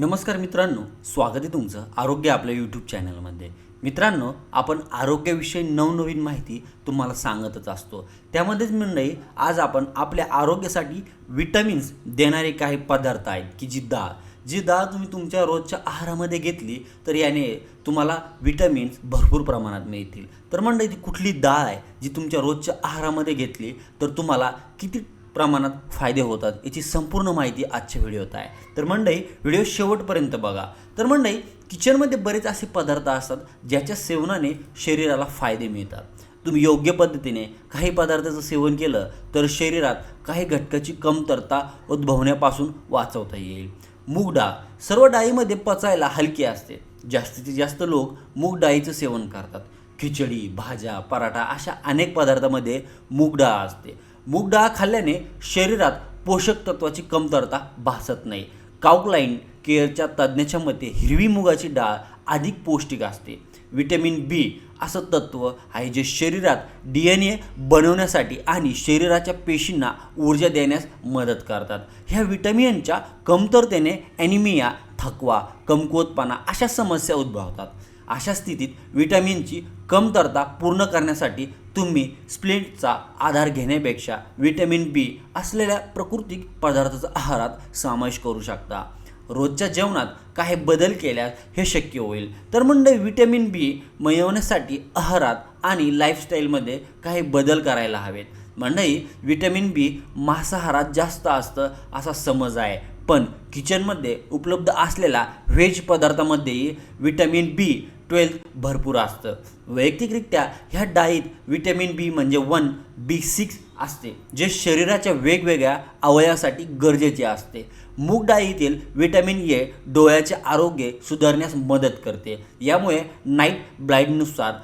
नमस्कार मित्रांनो स्वागत आहे तुमचं आरोग्य आपल्या यूट्यूब चॅनलमध्ये मित्रांनो आपण आरोग्याविषयी नवनवीन माहिती तुम्हाला सांगतच असतो. त्यामध्येच मंडळी आज आपण आपल्या आरोग्यासाठी विटॅमिन्स देणारे काही पदार्थ आहेत की जी डाळ जी डाळ तुम्ही तुमच्या रोजच्या आहारामध्ये घेतली तर याने तुम्हाला विटॅमिन्स भरपूर प्रमाणात मिळतील. तर मंडळी ती कुठली डाळ आहे जी तुमच्या रोजच्या आहारामध्ये घेतली तर तुम्हाला किती प्रमाणात फायदे होतात याची संपूर्ण माहिती आजच्या व्हिडिओत आहे. तर मंडई व्हिडिओ शेवटपर्यंत बघा. तर मंडई किचनमध्ये बरेच असे पदार्थ असतात ज्याच्या सेवनाने शरीराला फायदे मिळतात. तुम्ही योग्य पद्धतीने काही पदार्थाचं सेवन केलं तर शरीरात काही घटकाची कमतरता उद्भवण्यापासून वाचवता येईल. मूग डाळ सर्व डाळीमध्ये पचायला हलकी असते. जास्तीत जास्त लोक मूग डाळीचं सेवन करतात. खिचडी भाज्या पराठा अशा अनेक पदार्थामध्ये मूग डाळ असते. मूग डाळ खाल्ल्याने शरीरात पोषक तत्वाची कमतरता भासत नाही. काउकलाईन केअरच्या तज्ज्ञाच्या मते हिरवी मुगाची डाळ अधिक पौष्टिक असते. विटॅमिन बी असं तत्व आहे जे शरीरात डी एन ए बनवण्यासाठी आणि शरीराच्या पेशींना ऊर्जा देण्यास मदत करतात. ह्या विटॅमिनच्या कमतरतेने ॲनिमिया थकवा कमकुवतपणा अशा समस्या उद्भवतात. अशा स्थितीत विटॅमिनची कमतरता पूर्ण करण्यासाठी तुम्ही स्प्लिंटचा आधार घेण्यापेक्षा विटॅमिन बी असलेल्या प्राकृतिक पदार्थाचा आहारात समावेश करू शकता. रोजच्या जेवणात काही बदल केल्यास हे शक्य होईल. तर म्हणजे विटॅमिन बी मिळवण्यासाठी आहारात आणि लाईफस्टाईलमध्ये काही बदल करायला हवेत. मंडळी विटॅमिन बी मांसाहारात जास्त असतं असा समज आहे. पण किचनमध्ये उपलब्ध असलेला व्हेज पदार्थामध्येही विटॅमिन बी ट्वेल्थ भरपूर असतं. वैयक्तिकरित्या ह्या डाळीत विटॅमिन बी म्हणजे वन बी सिक्स असते जे शरीराच्या वेगवेगळ्या अवयवासाठी गरजेचे असते. मूग डाळीतील विटॅमिन ए डोळ्याचे आरोग्य सुधारण्यास मदत करते. यामुळे नाईट ब्लाईडनुसार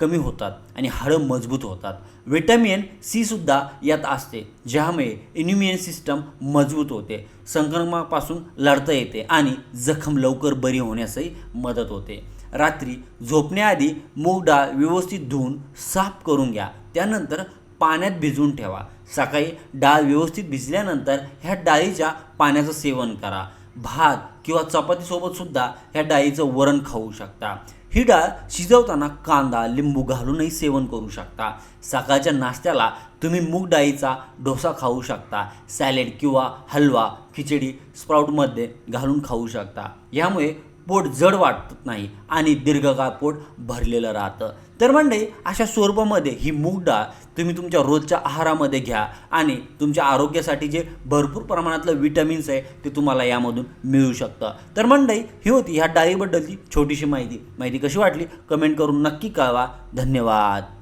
कमी होतात आणि हाडं मजबूत होतात. विटॅमिन सी सुद्धा यात असते ज्यामुळे इन्युमियन सिस्टम मजबूत होते संक्रमणापासून लढता येते आणि जखम लवकर बरी होण्यासही मदत होते. रात्री झोपण्याआधी मूग डाळ व्यवस्थित धुवून साफ करून घ्या. त्यानंतर पाण्यात भिजवून ठेवा. सकाळी डाळ व्यवस्थित भिजल्यानंतर ह्या डाळीच्या पाण्याचं सेवन करा. भात किंवा चपातीसोबतसुद्धा ह्या डाळीचं वरण खाऊ शकता. ही डाळ शिजवताना कांदा लिंबू घालूनही सेवन करू शकता. सकाळच्या नाश्त्याला तुम्ही मूग डाळीचा डोसा खाऊ शकता. सॅलेड किंवा हलवा खिचडी स्प्राऊटमध्ये घालून खाऊ शकता. यामुळे पोट जड वाटत नाही आणि दीर्घकाळ पोट भरलेलं राहतं. तर म्हणजे अशा स्वरूपामध्ये ही मूग डाळ तुम्ही तुमच्या रोजच्या आहारामध्ये घ्या आणि तुमच्या आरोग्यासाठी जे भरपूर प्रमाणातलं विटॅमिन्स आहे ते तुम्हाला यामधून मिळू शकतं. तर मंडई ही होती ह्या डाळीबद्दलची छोटीशी माहिती. माहिती कशी वाटली? कमेंट करून नक्की कळवा. धन्यवाद.